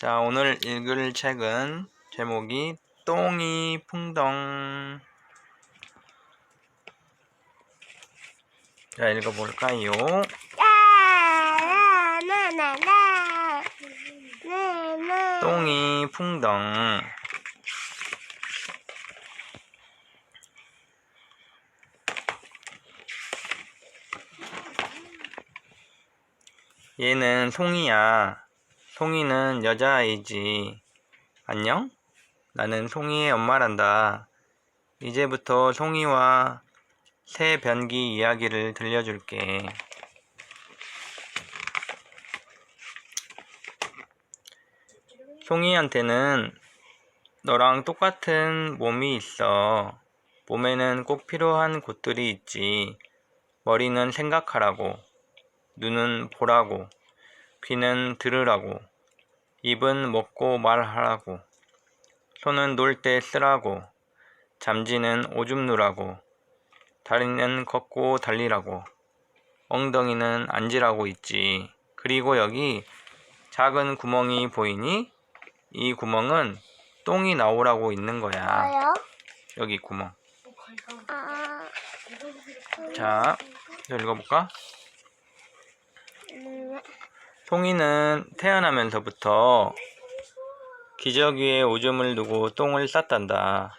자, 오늘 읽을 책은 제목이 똥이 풍덩. 자, 읽어볼까요? 똥이 풍덩. 얘는 송이야. 송이는 여자아이지. 안녕? 나는 송이의 엄마란다. 이제부터 송이와 새 변기 이야기를 들려줄게. 송이한테는 너랑 똑같은 몸이 있어. 몸에는 꼭 필요한 곳들이 있지. 머리는 생각하라고, 눈은 보라고, 귀는 들으라고, 입은 먹고 말하라고, 손은 놀 때 쓰라고, 잠지는 오줌 누라고, 다리는 걷고 달리라고, 엉덩이는 앉으라고 있지. 그리고 여기 작은 구멍이 보이니? 이 구멍은 똥이 나오라고 있는 거야. 뭐요? 여기 구멍. 아 자, 이거 읽어볼까? 음, 송이는 태어나면서부터 기저귀에 오줌을 누고 똥을 쌌단다.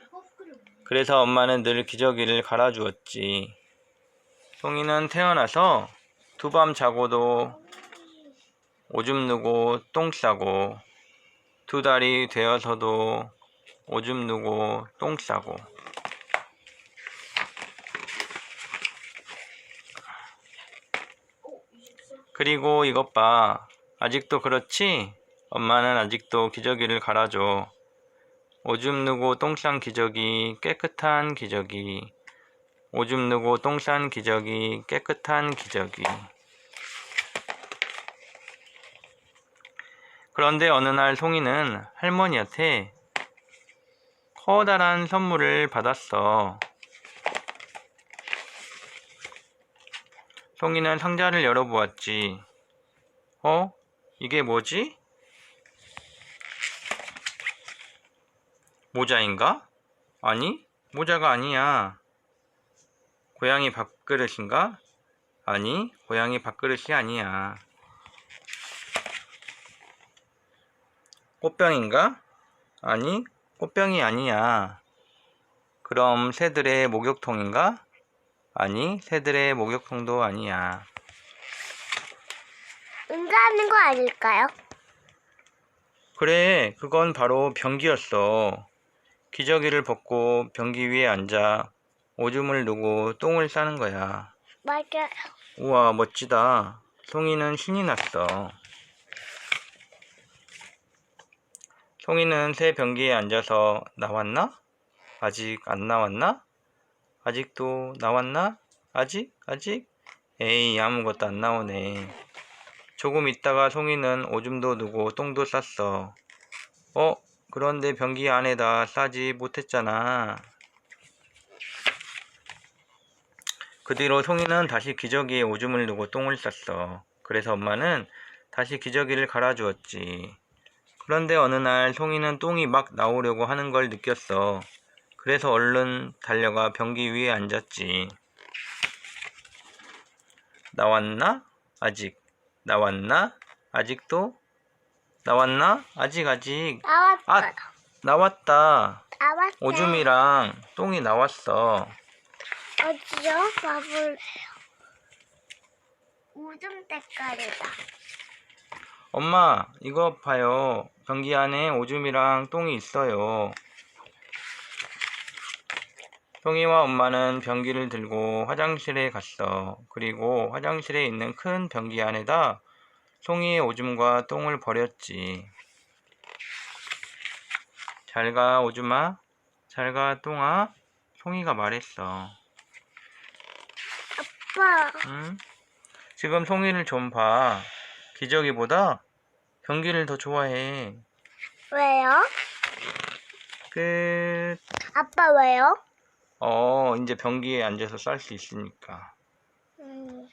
그래서 엄마는 늘 기저귀를 갈아주었지. 송이는 태어나서 두 밤 자고도 오줌 누고 똥 싸고 두 달이 되어서도 오줌 누고 똥 싸고 그리고 이것 봐. 아직도 그렇지? 엄마는 아직도 기저귀를 갈아줘. 오줌 누고 똥싼 기저귀, 깨끗한 기저귀. 오줌 누고 똥싼 기저귀, 깨끗한 기저귀. 그런데 어느 날 송이는 할머니한테 커다란 선물을 받았어. 송이는 상자를 열어보았지. 어? 이게 뭐지? 모자인가? 아니, 모자가 아니야. 고양이 밥그릇인가? 아니, 고양이 밥그릇이 아니야. 꽃병인가? 아니, 꽃병이 아니야. 그럼 새들의 목욕통인가? 아니, 새들의 목욕통도 아니야. 응가하는 거 아닐까요? 그래, 그건 바로 변기였어. 기저귀를 벗고 변기 위에 앉아 오줌을 누고 똥을 싸는 거야. 맞아요. 우와, 멋지다. 송이는 신이 났어. 송이는 새 변기에 앉아서 나왔나? 아직 안 나왔나? 아직도 나왔나? 아직? 아직? 에이, 아무것도 안 나오네. 조금 있다가 송이는 오줌도 누고 똥도 쌌어. 어? 그런데 변기 안에다 싸지 못했잖아. 그 뒤로 송이는 다시 기저귀에 오줌을 누고 똥을 쌌어. 그래서 엄마는 다시 기저귀를 갈아주었지. 그런데 어느 날 송이는 똥이 막 나오려고 하는 걸 느꼈어. 그래서 얼른 달려가 변기 위에 앉았지. 나왔나? 아직. 나왔나? 아직도? 나왔나? 아직 아직. 나왔어요. 아, 나왔다. 나왔어요. 오줌이랑 똥이 나왔어. 어디요? 봐볼래요. 오줌 때깔이다. 엄마, 이거 봐요. 변기 안에 오줌이랑 똥이 있어요. 송이와 엄마는 변기를 들고 화장실에 갔어. 그리고 화장실에 있는 큰 변기 안에다 송이의 오줌과 똥을 버렸지. 잘 가, 오줌아. 잘 가, 똥아. 송이가 말했어. 아빠, 응? 지금 송이를 좀 봐. 기저귀보다 변기를 더 좋아해. 왜요? 끝. 아빠 왜요? 어, 이제 변기에 앉아서 쌀 수 있으니까. 음,